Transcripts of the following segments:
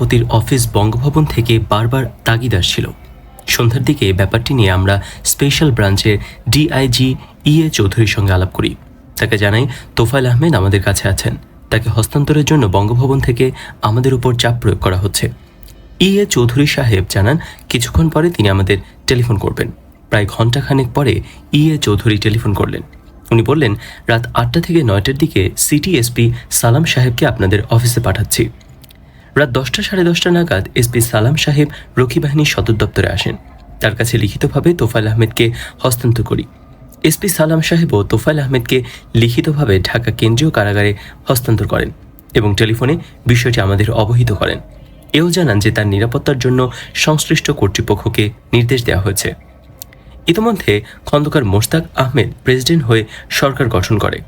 সেনাপতির অফিস বঙ্গভবন থেকে বারবার তাগিদ আসছিল। সন্ধ্যার দিকে ব্যাপারটি নিয়ে আমরা স্পেশাল ব্রাঞ্চের ডিআইজি ইএ চৌধুরীর সঙ্গে আলাপ করি। তাকে জানাই তোফায়েল আহমেদ আমাদের কাছে আছেন। তাকে হস্তান্তরের জন্য বঙ্গভবন থেকে আমাদের উপর চাপ প্রয়োগ করা হচ্ছে। ইএ চৌধুরী সাহেব জানান, কিছুক্ষণ পরে তিনি আমাদের টেলিফোন করবেন। প্রায় ঘণ্টাখানেক পরে ইএ চৌধুরী টেলিফোন করলেন। উনি বললেন, রাত আটটা থেকে নয়টার দিকে সিটি এসপি সালাম সাহেবকে আপনাদের অফিসে পাঠাচ্ছি। রাত দশটা সাড়ে দশটা নাগাদ এসপি সালাম সাহেব রক্ষী বাহিনীর সদর দপ্তরে আসেন। তার কাছে লিখিতভাবে তোফাইল আহমেদকে হস্তান্তর করি। এসপি সালাম সাহেবও তোফাইল আহমেদকে লিখিতভাবে ঢাকা কেন্দ্রীয় কারাগারে হস্তান্তর করেন এবং টেলিফোনে বিষয়টি আমাদের অবহিত করেন। এও জানান যে তার নিরাপত্তার জন্য সংশ্লিষ্ট কর্তৃপক্ষকে নির্দেশ দেওয়া হয়েছে। ইতিমধ্যে খন্দকার মোশতাক আহমেদ প্রেসিডেন্ট হয়ে সরকার গঠন করে।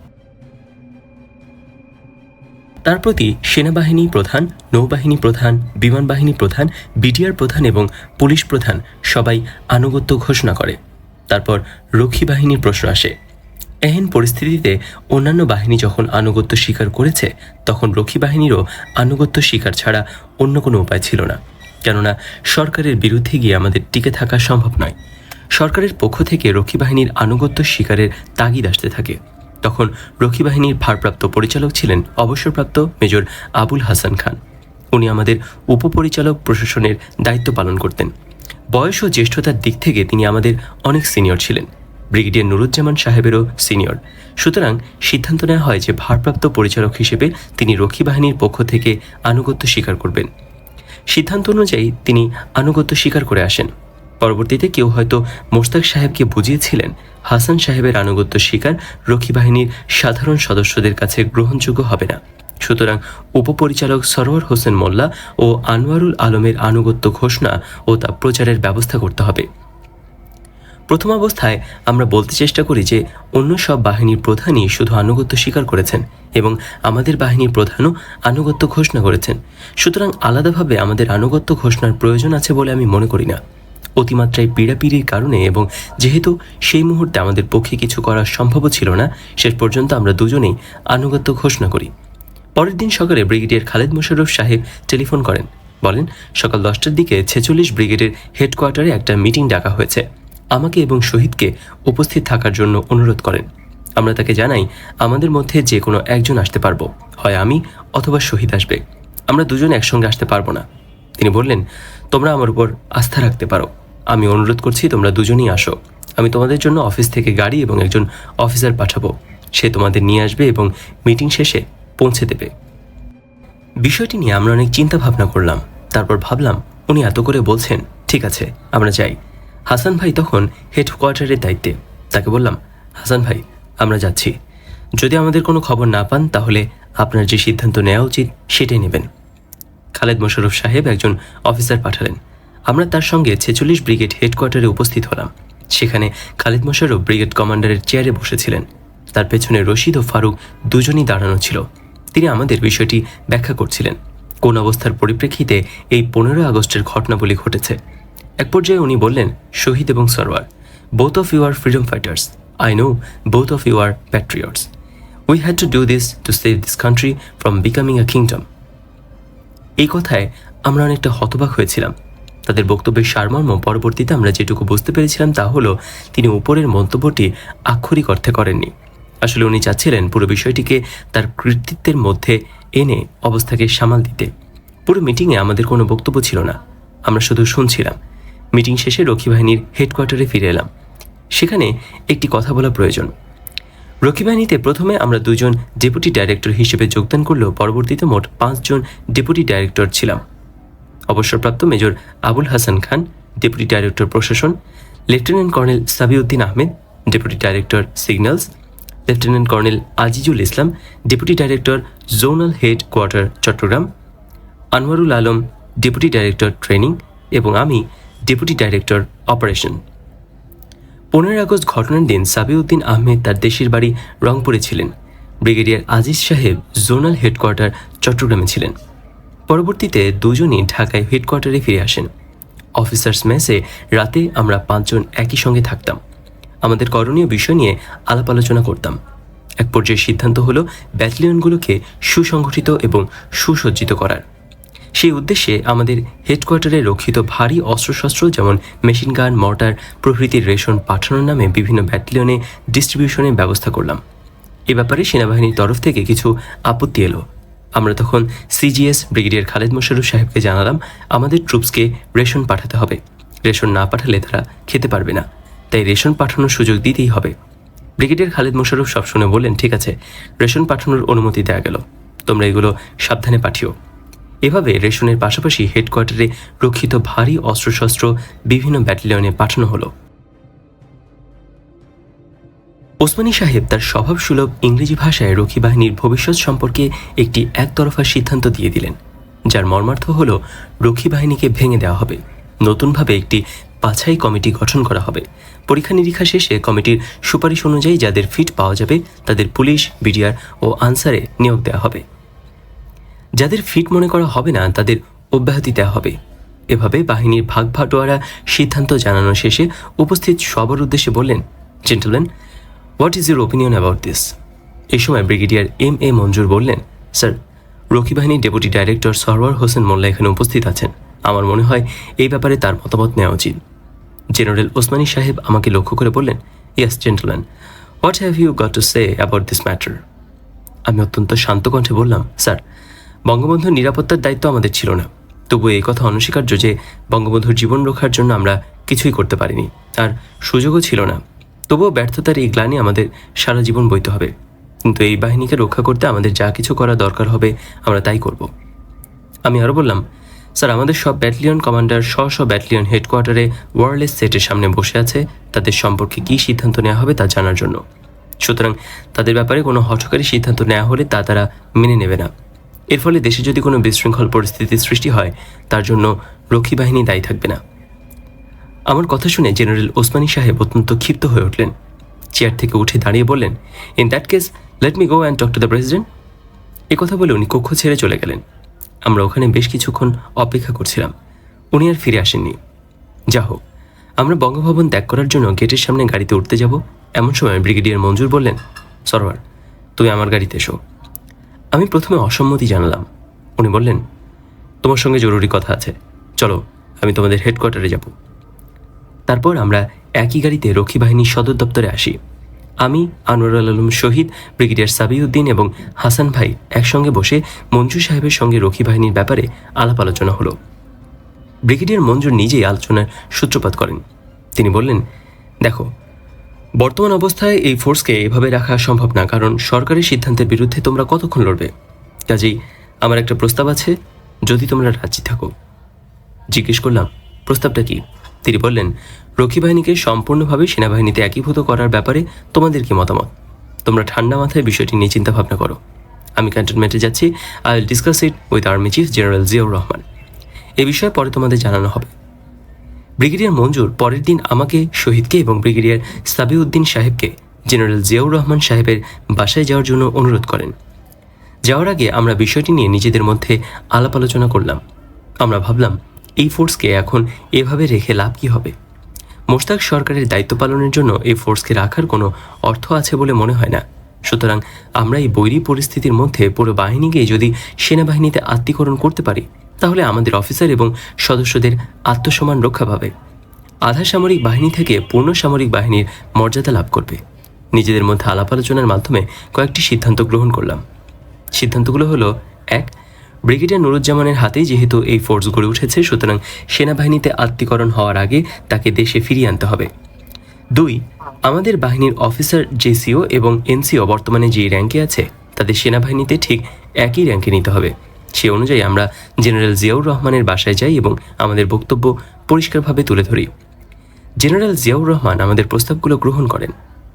তার প্রতি সেনাবাহিনী প্রধান, নৌবাহিনী প্রধান বিমান বাহিনী প্রধান, বিডিআর প্রধান এবং পুলিশ প্রধান সবাই আনুগত্য ঘোষণা করে। তারপর রক্ষী বাহিনীর প্রশ্ন আসে। এহেন পরিস্থিতিতে অন্যান্য বাহিনী যখন আনুগত্য স্বীকার করেছে, তখন রক্ষী বাহিনীরও আনুগত্য স্বীকার ছাড়া অন্য কোনো উপায় ছিল না। কেননা সরকারের বিরুদ্ধে গিয়ে আমাদের টিকে থাকা সম্ভব নয়। সরকারের পক্ষ থেকে রক্ষী বাহিনীর আনুগত্য স্বীকারের তাগিদ আসতে থাকে। তখন রক্ষী বাহিনীর ভারপ্রাপ্ত পরিচালক ছিলেন অবসরপ্রাপ্ত মেজর আবুল হাসান খান। উনি আমাদের উপপরিচালক প্রশাসনের দায়িত্ব পালন করতেন। বয়স ও জ্যেষ্ঠতার দিক থেকে তিনি আমাদের অনেক সিনিয়র ছিলেন। ব্রিগেডিয়ার নুরুজ্জামান সাহেবেরও সিনিয়র। সুতরাং সিদ্ধান্ত নেওয়া হয় যে ভারপ্রাপ্ত পরিচালক হিসেবে তিনি রক্ষী বাহিনীর পক্ষ থেকে আনুগত্য স্বীকার করবেন। সিদ্ধান্ত অনুযায়ী তিনি আনুগত্য স্বীকার করে আসেন। পরবর্তীতে কেউ হয়তো মোস্তাক সাহেবকে বুঝিয়েছিলেন হাসান সাহেবের আনুগত্য স্বীকার রক্ষী বাহিনীর সাধারণ সদস্যদের কাছে গ্রহণযোগ্য হবে না। সুতরাং উপপরিচালক সরোয়ার হোসেন মোল্লা ও আনোয়ারুল আলমের আনুগত্য ঘোষণা ও তা প্রচারের ব্যবস্থা করতে হবে। প্রথম অবস্থায় আমরা বলতে চেষ্টা করি যে অন্য সব বাহিনীর প্রধানই শুধু আনুগত্য স্বীকার করেছেন এবং আমাদের বাহিনীর প্রধানও আনুগত্য ঘোষণা করেছেন। সুতরাং আলাদাভাবে আমাদের আনুগত্য ঘোষণার প্রয়োজন আছে বলে আমি মনে করি না। অতিমাত্রায় পীড়াপিড়ির কারণে এবং যেহেতু সেই মুহূর্তে আমাদের পক্ষে কিছু করা সম্ভব ছিল না, শেষ পর্যন্ত আমরা দুজনেই আনুগত্য ঘোষণা করি। পরের দিন সকালে ব্রিগেডিয়ার খালেদ মোশাররফ সাহেব টেলিফোন করেন। বলেন, সকাল দশটার দিকে ছেচল্লিশ ব্রিগেডের হেডকোয়ার্টারে একটা মিটিং ডাকা হয়েছে। আমাকে এবং শহীদকে উপস্থিত থাকার জন্য অনুরোধ করেন। আমরা তাকে জানাই, আমাদের মধ্যে যে কোনো একজন আসতে পারব, হয় আমি অথবা শহীদ আসবে। আমরা দুজন একসঙ্গে আসতে পারব না। তিনি বললেন, তোমরা আমার উপর আস্থা রাখতে পারো। আমি অনুরোধ করছি তোমরা দুজনেই আসো। আমি তোমাদের জন্য অফিস থেকে গাড়ি এবং একজন অফিসার পাঠাবো। সে তোমাদের নিয়ে আসবে এবং মিটিং শেষে পৌঁছে দেবে। বিষয়টি নিয়ে আমরা অনেক চিন্তা ভাবনা করলাম। তারপর ভাবলাম, উনি এত করে বলছেন, ঠিক আছে, আমরা যাই। হাসান ভাই তখন হেডকোয়ার্টারের দায়িত্বে। তাকে বললাম, হাসান ভাই, আমরা যাচ্ছি। যদি আমাদের কোনো খবর না পান, তাহলে আপনার যে সিদ্ধান্ত নেওয়া উচিত, সেটাই নেবেন। খালেদ মোশাররফ সাহেব একজন অফিসার পাঠালেন। আমরা তার সঙ্গে ছেচল্লিশ ব্রিগেড হেডকোয়ার্টারে উপস্থিত হলাম। সেখানে খালেদ মোশাররফ ব্রিগেড কমান্ডারের চেয়ারে বসেছিলেন। তার পেছনে রশিদ ও ফারুক দুজনই দাঁড়ানো ছিল। তিনি আমাদের বিষয়টি ব্যাখ্যা করছিলেন। কোন অবস্থার পরিপ্রেক্ষিতে এই পনেরোই আগস্টের ঘটনাবলী ঘটেছে। এক পর্যায়ে উনি বললেন, শহীদ এবং Sarwar both of you are freedom fighters I know both of you are patriots we had to do this to save this country from becoming a kingdom এই কথায় আমরা অনেকটা হতবাক হয়েছিলাম। তাদের বক্তব্যের সারমর্ম পরবর্তীতে আমরা যেটুকু বুঝতে পেরেছিলাম তা হলো, তিনি উপরের মন্তব্যটি আক্ষরিক অর্থে করেননি। আসলে উনি চাচ্ছিলেন পুরো বিষয়টিকে তার কৃতিত্বের মধ্যে এনে অবস্থাকে সামাল দিতে। পুরো মিটিংয়ে আমাদের কোনো বক্তব্য ছিল না। আমরা শুধু শুনছিলাম। মিটিং শেষে রক্ষী বাহিনীর হেডকোয়ার্টারে ফিরে এলাম। সেখানে একটি কথা বলা প্রয়োজন। রক্ষী বাহিনীতে প্রথমে আমরা দুজন ডেপুটি ডাইরেক্টর হিসেবে যোগদান করলেও পরবর্তীতে মোট পাঁচজন ডেপুটি ডাইরেক্টর ছিলাম। অবসরপ্রাপ্ত major Abul Hasan Khan, deputy director প্রশাসন, lieutenant colonel Sabiuddin Ahmed, deputy director signals, lieutenant colonel Azizul Islam, deputy director zonal head quarter, Chattogram, Anwarul Alam, deputy director training এবং আমি ডেপুটি ডাইরেক্টর অপারেশন। পনেরোই August ঘটনার দিন সাবিউদ্দিন আহমেদ তার দেশের বাড়ি রংপুরে ছিলেন। ব্রিগেডিয়ার আজিজ সাহেব জোনাল হেডকোয়ার্টার চট্টগ্রামে ছিলেন। পরবর্তীতে দুজনই ঢাকায় হেডকোয়ার্টারে ফিরে আসেন। অফিসার্স মেসে রাতে আমরা পাঁচজন একই সঙ্গে থাকতাম। আমাদের করণীয় বিষয় নিয়ে আলাপ আলোচনা করতাম। এক পর্যায়ে সিদ্ধান্ত হলো ব্যাটালিয়নগুলোকে সুসংগঠিত এবং সুসজ্জিত করার। সেই উদ্দেশ্যে আমাদের হেডকোয়ার্টারে রক্ষিত ভারী অস্ত্রশস্ত্র যেমন মেশিন গান মর্টার প্রভৃতির রেশন পাঠানোর নামে বিভিন্ন ব্যাটালিয়নে ডিস্ট্রিবিউশনের ব্যবস্থা করলাম। এ ব্যাপারে সেনাবাহিনীর তরফ থেকে কিছু আপত্তি এলো। আমরা তখন সিজিএস ব্রিগেডিয়ার খালেদ মোশারুফ সাহেবকে জানালাম, আমাদের ট্রুপসকে রেশন পাঠাতে হবে। রেশন না পাঠালে তারা খেতে পারবে না। তাই রেশন পাঠানোর সুযোগ দিতেই হবে। ব্রিগেডিয়ার খালেদ মোশাররফ সব শুনে বললেন, ঠিক আছে রেশন পাঠানোর অনুমতি দেওয়া গেল। তোমরা এগুলো সাবধানে পাঠিও। এভাবে রেশনের পাশাপাশি হেডকোয়ার্টারে রক্ষিত ভারী অস্ত্রশস্ত্র বিভিন্ন ব্যাটালিয়নে পাঠানো হলো। ওসমানী সাহেব তার স্বভাবসুলভ ইংরেজি ভাষায় রক্ষী বাহিনীর ভবিষ্যৎ সম্পর্কে একটি একতরফা সিদ্ধান্ত দিয়ে দিলেন, যার মর্মার্থ হল রক্ষী বাহিনীকে ভেঙে দেওয়া হবে। নতুনভাবে একটি বাছাই কমিটি গঠন করা হবে। পরীক্ষা নিরীক্ষা শেষে কমিটির সুপারিশ অনুযায়ী যাদের ফিট পাওয়া যাবে, তাদের পুলিশ, বিডিআর ও আনসারে নিয়োগ দেওয়া হবে। যাদের ফিট মনে করা হবে না, তাদের অব্যাহতি দেওয়া হবে। এভাবে বাহিনীর ভাগ ভাটোয়ারা সিদ্ধান্ত জানানো শেষে উপস্থিত সবার উদ্দেশ্যে বললেন gentleman what is your opinion about this এই সময় ব্রিগেডিয়ার এম এ মঞ্জুর বললেন, স্যার, রক্ষী বাহিনীর ডেপুটি ডাইরেক্টর সরওয়ার হোসেন মোল্লা এখানে উপস্থিত আছেন। আমার মনে হয় এই ব্যাপারে তার মতামত নেওয়া উচিত। জেনারেল ওসমানী সাহেব আমাকে লক্ষ্য করে বললেন yes gentleman what have you got to say about this matter আমি অত্যন্ত শান্ত কণ্ঠে বললাম, স্যার, বঙ্গবন্ধুর নিরাপত্তার দায়িত্ব আমাদের ছিল না। তবু এই কথা অনস্বীকার্য যে, বঙ্গবন্ধুর জীবন রক্ষার জন্য আমরা কিছুই করতে পারিনি। আর সুযোগও ছিল না। তবুও ব্যর্থতার এই গ্লানি আমাদের সারা জীবন বইতে হবে। কিন্তু এই বাহিনীকে রক্ষা করতে আমাদের যা কিছু করা দরকার হবে, আমরা তাই করব। আমি আরও বললাম, স্যার, আমাদের সব ব্যাটালিয়ন কমান্ডার স্ব স্ব ব্যাটালিয়ন হেডকোয়ার্টারে ওয়ারলেস সেটের সামনে বসে আছে। তাদের সম্পর্কে কী সিদ্ধান্ত নেওয়া হবে তা জানার জন্য। সুতরাং তাদের ব্যাপারে কোনো হঠকারী সিদ্ধান্ত নেওয়া হলে তা তারা মেনে নেবে না। এর ফলে দেশে যদি কোনো বিশৃঙ্খল পরিস্থিতির সৃষ্টি হয়, তার জন্য রক্ষী বাহিনী দায়ী থাকবে না। আমার কথা শুনে জেনারেল ওসমানী সাহেব অত্যন্ত ক্ষিপ্ত হয়ে উঠলেন। চেয়ার থেকে উঠে দাঁড়িয়ে বললেন in that case let me go and talk to the president এ কথা বলে উনি কক্ষ ছেড়ে চলে গেলেন। আমরা ওখানে বেশ কিছুক্ষণ অপেক্ষা করছিলাম। উনি আর ফিরে আসেননি। যা হোক, আমরা বঙ্গভবন ত্যাগ করার জন্য গেটের সামনে গাড়িতে উঠতে যাব। এমন সময় ব্রিগেডিয়ার মঞ্জুর বললেন, সরোয়ার, তুমি আমার গাড়িতে এসো। আমি প্রথমে অসম্মতি জানালাম। উনি বললেন, তোমার সঙ্গে জরুরি কথা আছে। চলো, আমি তোমাদের হেডকোয়ার্টারে যাব। তারপর আমরা একই গাড়িতে রক্ষী বাহিনীর সদর দপ্তরে আসি। আমি আনোয়ারুল আলম শহীদ, ব্রিগেডিয়ার সাবিউদ্দিন এবং হাসান ভাই একসঙ্গে বসে মঞ্জু সাহেবের সঙ্গে রক্ষী বাহিনীর ব্যাপারে আলাপ আলোচনা হলো। ব্রিগেডিয়ার মঞ্জুর নিজেই আলোচনার সূত্রপাত করেন। তিনি বললেন, দেখো, বর্তমান অবস্থায় এই ফোর্সকে এভাবে রাখা সম্ভব না, কারণ সরকারি সিদ্ধান্তের বিরুদ্ধে তোমরা কতক্ষণ লড়বে? কাজেই আমার একটা প্রস্তাব আছে, যদি তোমরা রাজি থাকো। জিজ্ঞেস করলাম, প্রস্তাবটা কি? তিনি বললেন রক্ষী বাহিনীকে সম্পূর্ণভাবে সেনাবাহিনীতে একীভূত করার ব্যাপারে তোমাদের কি মতামত? তোমরা ঠান্ডা মাথায় বিষয়টি নিয়ে চিন্তা ভাবনা করো। আমি ক্যান্টনমেন্টে যাচ্ছি। I will discuss it with army chief general Ziaur Rahman এ বিষয়ে পরে তোমাদের জানানো হবে। ব্রিগেডিয়ার মঞ্জুর পরের দিন আমাকে, শহীদকে এবং ব্রিগেডিয়ার সাবিউদ্দিন সাহেবকে, জেনারেল জিয়াউর রহমান সাহেবের বাসায় যাওয়ার জন্য অনুরোধ করেন। যাওয়ার আগে আমরা বিষয়টি নিয়ে নিজেদের মধ্যে আলাপ আলোচনা করলাম। আমরা ভাবলাম এই ফোর্সকে এখন এভাবে রেখে লাভ কী হবে? মোশতাক সরকারের দায়িত্ব পালনের জন্য এই ফোর্সকে রাখার কোনো অর্থ আছে বলে মনে হয় না। সুতরাং আমরা এই বৈরী পরিস্থিতির মধ্যে পুরো বাহিনীকে যদি সেনাবাহিনীতে আত্মীকরণ করতে পারি, তাহলে আমাদের অফিসার এবং সদস্যদের আত্মসম্মান রক্ষা পাবে। আধা সামরিক বাহিনী থেকে পূর্ণ সামরিক বাহিনীর মর্যাদা লাভ করবে। নিজেদের মধ্যে আলাপ আলোচনার মাধ্যমে কয়েকটি সিদ্ধান্ত গ্রহণ করলাম। সিদ্ধান্তগুলো হলো, এক ব্রিগেডিয়ার নুরুজ্জামানের হাতেই যেহেতু এই ফোর্স গড়ে উঠেছে, সুতরাং সেনাবাহিনীতে আত্মীকরণ হওয়ার আগে তাকে দেশে ফিরিয়ে আনতে হবে। দুই, আমাদের বাহিনীর অফিসার, জেসিও এবং এনসিও বর্তমানে যে র্যাঙ্কে আছে, তাদের সেনাবাহিনীতে ঠিক একই র্যাঙ্কে নিতে হবে। সে অনুযায়ী আমরা জেনারেল জিয়াউর রহমানের বাসায় যাই এবং আমাদের বক্তব্য পরিষ্কারভাবে তুলে ধরি। জেনারেল জিয়াউর রহমান আমাদের প্রস্তাবগুলো গ্রহণ করেন।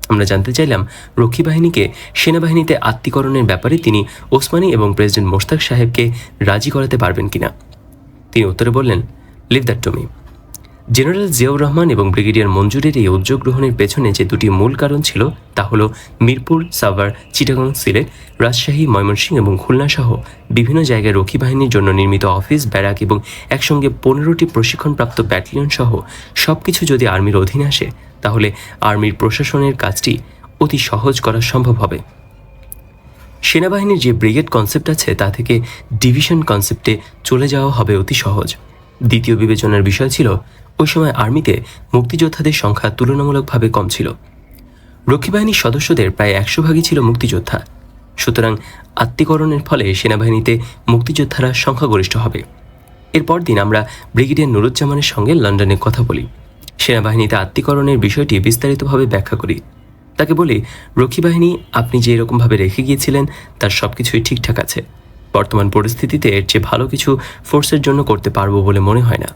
আমরা জানতে চাইলাম, রক্ষী বাহিনীকে সেনাবাহিনীতে আত্মীকরণের ব্যাপারে তিনি ওসমানী এবং প্রেসিডেন্ট মোশতাক সাহেবকে রাজি করাতে পারবেন কিনা? তিনি উত্তরে বললেন leave that to me general Ziaur Rahman এবং ব্রিগেডিয়ার মঞ্জুরের এই উদ্যোগ গ্রহণের পেছনে যে দুটি মূল কারণ ছিল, তা হল মিরপুর, সাভার, চিটাগং, সিলেট, রাজশাহী, ময়মনসিংহ এবং খুলনা সহ বিভিন্ন জায়গায় রক্ষী বাহিনীর জন্য নির্মিত অফিস, ব্যারাক এবং একসঙ্গে পনেরোটি প্রশিক্ষণপ্রাপ্ত ব্যাটালিয়ন সহ সব কিছু যদি আর্মির অধীনে আসে তাহলে আর্মির প্রশাসনের কাজটি অতি সহজ করা সম্ভব হবে। সেনাবাহিনীর যে ব্রিগেড কনসেপ্ট আছে, তা থেকে ডিভিশন কনসেপ্টে চলে যাওয়া হবে অতি সহজ। দ্বিতীয় বিবেচনার বিষয় ছিল, ওই সময় আর্মিতে মুক্তিযোদ্ধাদের সংখ্যা তুলনামূলকভাবে কম ছিল। রক্ষী বাহিনীর সদস্যদের প্রায় একশো ভাগই ছিল মুক্তিযোদ্ধা। সুতরাং আত্মীকরণের ফলে সেনাবাহিনীতে মুক্তিযোদ্ধারা সংখ্যাগরিষ্ঠ হবে। এরপর দিন আমরা ব্রিগেডিয়ার নুরুজ্জামানের সঙ্গে লন্ডনে কথা বলি। সেনাবাহিনীতে আত্মীকরণের বিষয়টি বিস্তারিতভাবে ব্যাখ্যা করি। তাকে বলি, রক্ষী বাহিনী, আপনি যে এরকমভাবে রেখে গিয়েছিলেন, তার সব কিছুই ঠিকঠাক আছে। বর্তমান পরিস্থিতিতে এর চেয়ে ভালো কিছু ফোর্সের জন্য করতে পারব বলে মনে হয় না।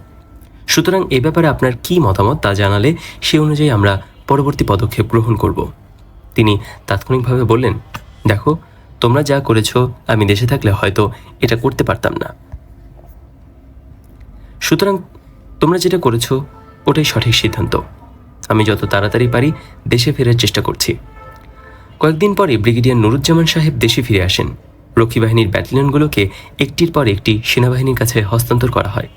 সুতরাং এ ব্যাপারে আপনার কি মতামত তা জানালে সে অনুযায়ী আমরা পরবর্তী পদক্ষেপ গ্রহণ করব। তিনি তাৎক্ষণিকভাবে বললেন, দেখো, তোমরা যা করেছ, আমি দেশে থাকলে হয়তো এটা করতে পারতাম না। সুতরাং তোমরা যেটা করেছ ওটাই সঠিক সিদ্ধান্ত। আমি যত তাড়াতাড়ি পারি দেশে ফেরার চেষ্টা করছি। কয়েকদিন পরে ব্রিগেডিয়ার নুরুজ্জামান সাহেব দেশে ফিরে আসেন। রক্ষী বাহিনীর ব্যাটালিয়নগুলোকে একটির পর একটি সেনাবাহিনীর কাছে হস্তান্তর করা হয়।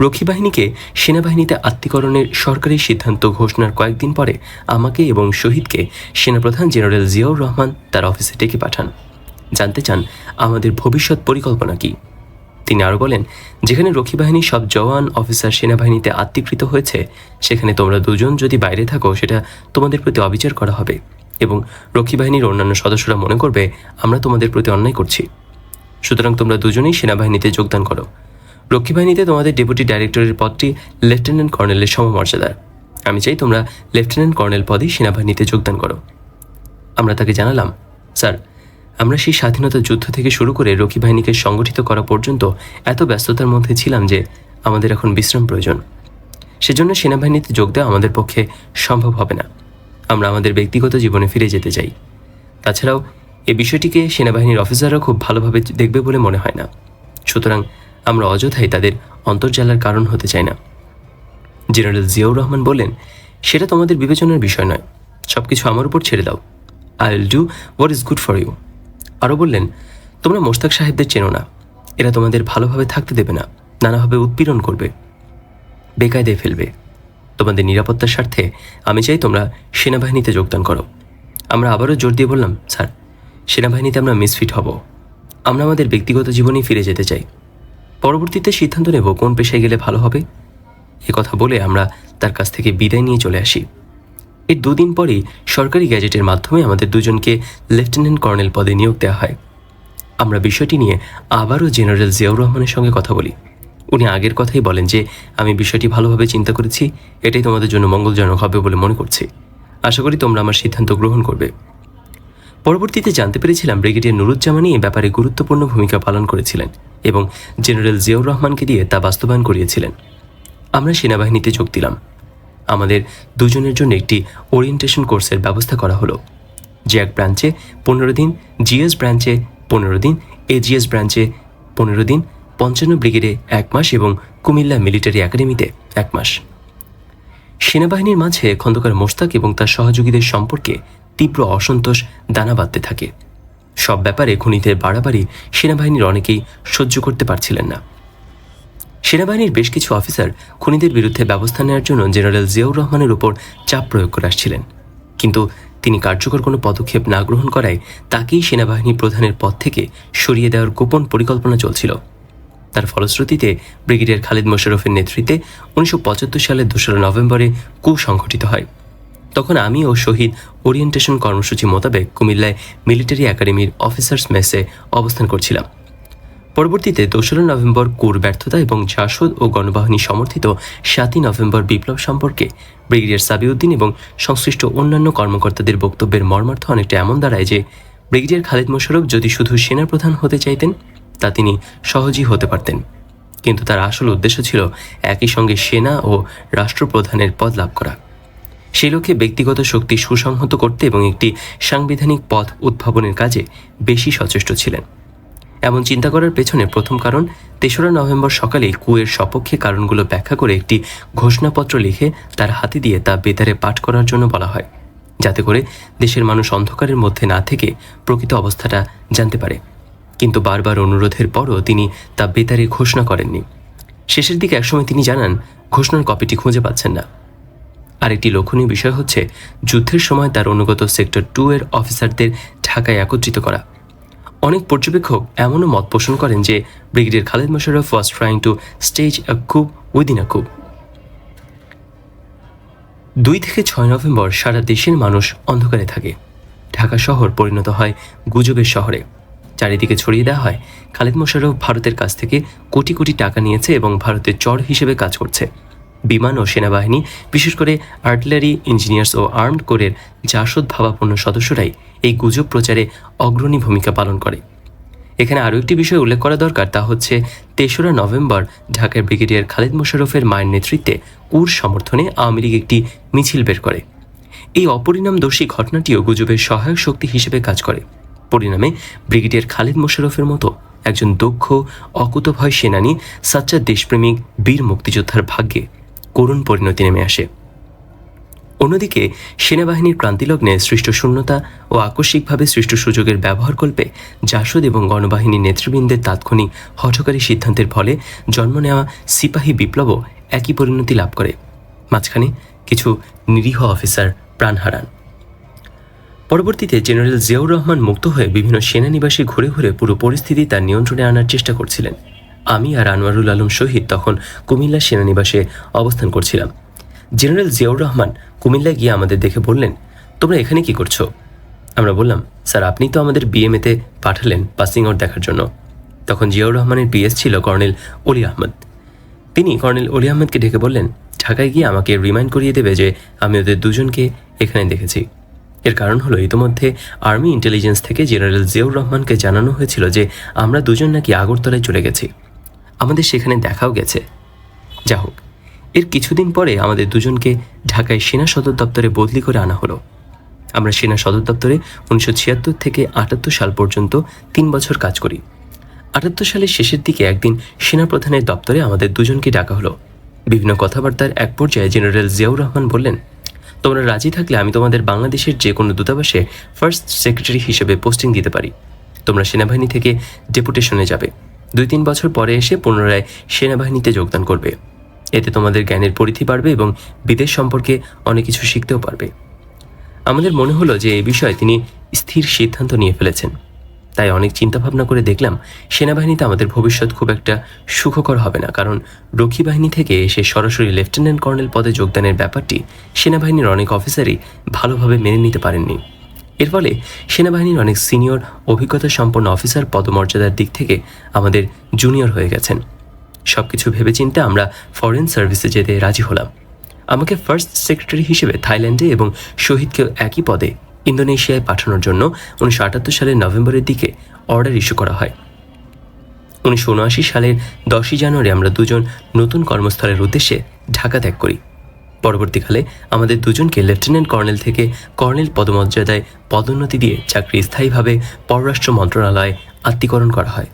রক্ষী বাহিনীকে সেনাবাহিনীতে আত্মীকরণের সরকারি সিদ্ধান্ত ঘোষণার কয়েকদিন পরে আমাকে এবং শহীদকে সেনাপ্রধান জেনারেল জিয়াউর রহমান তার অফিসে ডেকে পাঠান। জানতে চান, আমাদের ভবিষ্যৎ পরিকল্পনা কী? তিনি আরও বলেন, যেখানে রক্ষী বাহিনীর সব জওয়ান অফিসার সেনাবাহিনীতে আত্মীকৃত হয়েছে, সেখানে তোমরা দুজন যদি বাইরে থাকো, সেটা তোমাদের প্রতি অবিচার করা হবে এবং রক্ষী বাহিনীর অন্যান্য সদস্যরা মনে করবে, আমরা তোমাদের প্রতি অন্যায় করছি। সুতরাং তোমরা দুজনেই সেনাবাহিনীতে যোগদান করো। রক্ষী বাহিনীতে তোমাদের ডেপুটি ডাইরেক্টরের পদটি লেফটেন্যান্ট কর্নেলের সমমর্যাদার। আমি চাই তোমরা লেফটেন্যান্ট কর্নেল পদেই সেনাবাহিনীতে যোগদান করো। আমরা তাকে জানালাম, স্যার আমরা সেই স্বাধীনতা যুদ্ধ থেকে শুরু করে রক্ষী বাহিনীকে সংগঠিত করা পর্যন্ত এত ব্যস্ততার মধ্যে ছিলাম যে আমাদের এখন বিশ্রাম প্রয়োজন। সেজন্য সেনাবাহিনীতে যোগ দেওয়া আমাদের পক্ষে সম্ভব হবে না। আমরা আমাদের ব্যক্তিগত জীবনে ফিরে যেতে চাই। তাছাড়াও, এ বিষয়টিকে সেনাবাহিনীর অফিসাররা খুব ভালোভাবে দেখবে বলে মনে হয় না। সুতরাং আমরা অযথাই তাদের অন্তর্জালার কারণ হতে চাই না। জেনারেল জিয়াউর রহমান বললেন, সেটা তোমাদের বিবেচনার বিষয় নয়। সব কিছু আমার উপর ছেড়ে দাও। I will do what is good for you. আরও বললেন, তোমরা মোস্তাক সাহেবদের চেনো না। এরা তোমাদের ভালোভাবে থাকতে দেবে না, নানাভাবে উৎপীড়ন করবে, বেকায়দায় ফেলবে। তোমাদের নিরাপত্তার স্বার্থে আমি চাই তোমরা সেনাবাহিনীতে যোগদান করো। আমরা আবারও জোর দিয়ে বললাম, স্যার, সেনাবাহিনীতে আমরা মিসফিট হব। আমরা আমাদের ব্যক্তিগত জীবনেই ফিরে যেতে চাই। পরবর্তীতে সিদ্ধান্ত নেব কোন পেশায় গেলে ভালো হবে। এ কথা বলে আমরা তার কাছ থেকে বিদায় নিয়ে চলে আসি। এর দুদিন পরেই সরকারি গ্যাজেটের মাধ্যমে আমাদের দুজনকে লেফটেন্যান্ট কর্নেল পদে নিয়োগ দেওয়া হয়। আমরা বিষয়টি নিয়ে আবারও জেনারেল জিয়াউর রহমানের সঙ্গে কথা বলি। উনি আগের কথাই বলেন যে, আমি বিষয়টি ভালোভাবে চিন্তা করেছি, এটাই তোমাদের জন্য মঙ্গলজনক হবে বলে মনে করছি। আশা করি তোমরা আমার সিদ্ধান্ত গ্রহণ করবে। পরবর্তীতে জানতে পেরেছিলাম ব্রিগেডিয়ার নুরুজ্জামানই এ ব্যাপারে গুরুত্বপূর্ণ ভূমিকা পালন করেছিলেন এবং জেনারেল জিয়াউর রহমানকে দিয়ে তা বাস্তবায়ন করিয়েছিলেন। আমরা সেনাবাহিনীতে যোগ দিলাম। আমাদের দুজনের জন্য একটি ওরিয়েন্টেশন কোর্সের ব্যবস্থা করা হলো। জ্যাক ব্রাঞ্চে পনেরো দিন জিএস ব্রাঞ্চে পনেরো দিন এজিএস ব্রাঞ্চে পনেরো দিন, পঞ্চান্ন ব্রিগেডে এক মাস এবং কুমিল্লা মিলিটারি একাডেমিতে এক মাস। সেনাবাহিনীর মাঝে খন্দকার মোস্তাক এবং তার সহযোগীদের সম্পর্কে তীব্র অসন্তোষ দানা বাঁধতে থাকে। সব ব্যাপারে খুনিদের বাড়াবাড়ি সেনাবাহিনীর অনেকেই সহ্য করতে পারছিলেন না। সেনাবাহিনীর বেশ কিছু অফিসার খুনিদের বিরুদ্ধে ব্যবস্থা নেওয়ার জন্য জেনারেল জিয়াউর রহমানের উপর চাপ প্রয়োগ করে আসছিলেন। কিন্তু তিনি কার্যকর কোনো পদক্ষেপ না গ্রহণ করায় তাকেই সেনাবাহিনী প্রধানের পদ থেকে সরিয়ে দেওয়ার গোপন পরিকল্পনা চলছিল। তার ফলশ্রুতিতে ব্রিগেডিয়ার খালিদ মোশারফের নেতৃত্বে উনিশশো পঁচাত্তর সালের দোসরা নভেম্বরে কু সংঘটিত হয়। তখন আমি ও শহীদ ওরিয়েন্টেশন কর্মসূচি মোতাবেক কুমিল্লায় মিলিটারি একাডেমির অফিসার্স মেসে অবস্থান করছিলাম। পরবর্তীতে দোসরা নভেম্বর কুর ব্যর্থতা এবং জাসদ ও গণবাহিনী সমর্থিত সাতই নভেম্বর বিপ্লব সম্পর্কে ব্রিগেডিয়ার সাবিউদ্দিন এবং সংশ্লিষ্ট অন্যান্য কর্মকর্তাদের বক্তব্যের মর্মার্থ অনেকটা এমন দাঁড়ায় যে ব্রিগেডিয়ার খালিদ মোশারফ যদি শুধু সেনাপ্রধান হতে চাইতেন, তা তিনি সহজেই হতে পারতেন। কিন্তু তার আসল উদ্দেশ্য ছিল একই সঙ্গে সেনা ও রাষ্ট্রপ্রধানের পদ লাভ করা। সেই লক্ষ্যে ব্যক্তিগত শক্তি সুসংহত করতে এবং একটি সাংবিধানিক পথ উদ্ভাবনের কাজে বেশি সচেষ্ট ছিলেন। এমন চিন্তা করার পেছনে প্রথম কারণ, তেসরা নভেম্বর সকালে কুয়ের সপক্ষে কারণগুলো ব্যাখ্যা করে একটি ঘোষণাপত্র লিখে তার হাতে দিয়ে তা বেতারে পাঠ করার জন্য বলা হয়, যাতে করে দেশের মানুষ অন্ধকারের মধ্যে না থেকে প্রকৃত অবস্থাটা জানতে পারে। কিন্তু বারবার অনুরোধের পরও তিনি তা বেতারে ঘোষণা করেননি। শেষের দিকে একসময় তিনি জানান, ঘোষণার কপিটি খুঁজে পাচ্ছেন না। আরেকটি লক্ষণীয় বিষয় হচ্ছে, যুদ্ধের সময় তার অনুগত সেক্টর টু এর অফিসারদের ঢাকায় একত্রিত করা। অনেক পর্যবেক্ষক এমনও মত পোষণ করেন যে brigadier Khaled Musharraf was trying to stage a coup within a coup দুই থেকে ছয় নভেম্বর সারা দেশের মানুষ অন্ধকারে থাকে। ঢাকা শহর পরিণত হয় গুজবের শহরে। চারিদিকে ছড়িয়ে দেওয়া হয়, খালেদ মোশাররফ ভারতের কাছ থেকে কোটি কোটি টাকা নিয়েছে এবং ভারতের চর হিসেবে কাজ করছে। বিমান ও সেনাবাহিনী, বিশেষ করে আর্টিলারি ইঞ্জিনিয়ার্স ও আর্মড কোরের জাসদ ভাবাপন্ন সদস্যরাই এই গুজব প্রচারে অগ্রণী ভূমিকা পালন করে। এখানে আরও একটি বিষয় উল্লেখ করা দরকার, তা হচ্ছে তেসরা নভেম্বর ঢাকার ব্রিগেডিয়ার খালেদ মোশারফের মায়ের নেতৃত্বে কুর সমর্থনে আওয়ামী লীগ একটি মিছিল বের করে। এই অপরিণামদর্শী ঘটনাটিও গুজবের সহায়ক শক্তি হিসেবে কাজ করে। পরিণামে ব্রিগেডিয়ার খালেদ মোশারফের মতো একজন দক্ষ, অকুতভয় সেনানী সাচ্চা দেশপ্রেমিক, বীর মুক্তিযোদ্ধার ভাগ্যে করুণ পরিণতি নেমে আসে। অন্যদিকে, সেনাবাহিনীর ক্রান্তিলগ্নে সৃষ্ট শূন্যতা ও আকস্মিকভাবে সৃষ্ট সুযোগের ব্যবহার কল্পে জাসদ এবং গণবাহিনীর নেতৃবৃন্দের তাৎক্ষণিক হঠকারী সিদ্ধান্তের ফলে জন্ম নেওয়া সিপাহী বিপ্লবও একই পরিণতি লাভ করে। মাঝখানে কিছু নিরীহ অফিসার প্রাণ হারান। পরবর্তীতে জেনারেল জিয়াউর রহমান মুক্ত হয়ে বিভিন্ন সেনানিবাসে ঘুরে ঘুরে পুরো পরিস্থিতি তার নিয়ন্ত্রণে আনার চেষ্টা করছিলেন। আমি আর আনোয়ারুল আলম শহীদ তখন কুমিল্লা সেনানিবাসে অবস্থান করছিলাম। জেনারেল জিয়াউর রহমান কুমিল্লায় গিয়ে আমাদের দেখে বললেন, তোমরা এখানে কি করছ? আমরা বললাম, স্যার, আপনি তো আমাদের বিএমএতে পাঠালেন পাসিং আউট দেখার জন্য। তখন জিয়াউর রহমানের পিএস ছিল কর্নেল অলি আহমদ। তিনি কর্নেল অলি আহমেদকে ডেকে বললেন, ঢাকায় গিয়ে আমাকে রিমাইন্ড করিয়ে দেবে যে আমি ওদের দুজনকে এখানে দেখেছি। এর কারণ হলো, ইতোমধ্যে আর্মি ইন্টেলিজেন্স থেকে জেনারেল জিয়াউর রহমানকে জানানো হয়েছিল যে আমরা দুজন নাকি আগরতলায় চলে গেছি। আমাদের সেখানে দেখাও গেছে। যা হোক, এর কিছুদিন পরে আমাদের দুজনকে ঢাকায় সেনা সদর দপ্তরে বদলি করে আনা হলো। আমরা সেনা সদর দপ্তরে উনিশশো ছিয়াত্তর থেকে আটাত্তর সাল পর্যন্ত তিন বছর কাজ করি। আটাত্তর সালের শেষের দিকে একদিন সেনাপ্রধানের দপ্তরে আমাদের দুজনকে ডাকা হলো। বিভিন্ন কথাবার্তার এক পর্যায়ে জেনারেল জিয়াউর রহমান বললেন, তোমরা রাজি থাকলে আমি তোমাদের বাংলাদেশের যে কোনো দূতাবাসে ফার্স্ট সেক্রেটারি হিসেবে পোস্টিং দিতে পারি। তোমরা সেনাবাহিনী থেকে ডেপুটেশনে যাবে। দুই তিন বছর পরে এসে পুনরায় সেনাবাহিনীতে যোগদান করবে। এতে তোমাদের জ্ঞানের পরিধি বাড়বে এবং বিদেশ সম্পর্কে অনেক কিছু শিখতেও পারবে। আমাদের মনে হলো যে এই বিষয়ে তিনি স্থির সিদ্ধান্ত নিয়ে ফেলেছেন। তাই অনেক চিন্তা ভাবনা করে দেখলাম, সেনাবাহিনীতে আমাদের ভবিষ্যৎ খুব একটা সুখকর হবে না, কারণ রক্ষী বাহিনী থেকে এসে সরাসরি লেফটেন্যান্ট কর্নেল পদে যোগদানের ব্যাপারটি সেনাবাহিনীর অনেক অফিসারই ভালোভাবে মেনে নিতে পারেননি। এর ফলে সেনাবাহিনীর অনেক সিনিয়র, অভিজ্ঞতা সম্পন্ন অফিসার পদমর্যাদার দিক থেকে আমাদের জুনিয়র হয়ে গেছেন। সব কিছু ভেবেচিন্তে আমরা ফরেন সার্ভিসে যেতে রাজি হলাম। আমাকে ফার্স্ট সেক্রেটারি হিসেবে থাইল্যান্ডে এবং শহীদকে একই পদে ইন্দোনেশিয়ায় পাঠানোর জন্য উনিশশো আটাত্তর সালের নভেম্বরের দিকে অর্ডার ইস্যু করা হয়। উনিশশো উনআশি সালের দশই জানুয়ারি আমরা দুজন নতুন কর্মস্থলের উদ্দেশ্যে ঢাকা ত্যাগ করি। পরবর্তীকালে আমাদের দুজনকে লেফটেন্যান্ট কর্নেল থেকে কর্নেল পদমর্যাদায় পদোন্নতি দিয়ে চাকরি স্থায়ীভাবে পররাষ্ট্র মন্ত্রণালয়ে আত্মীকরণ করা হয়।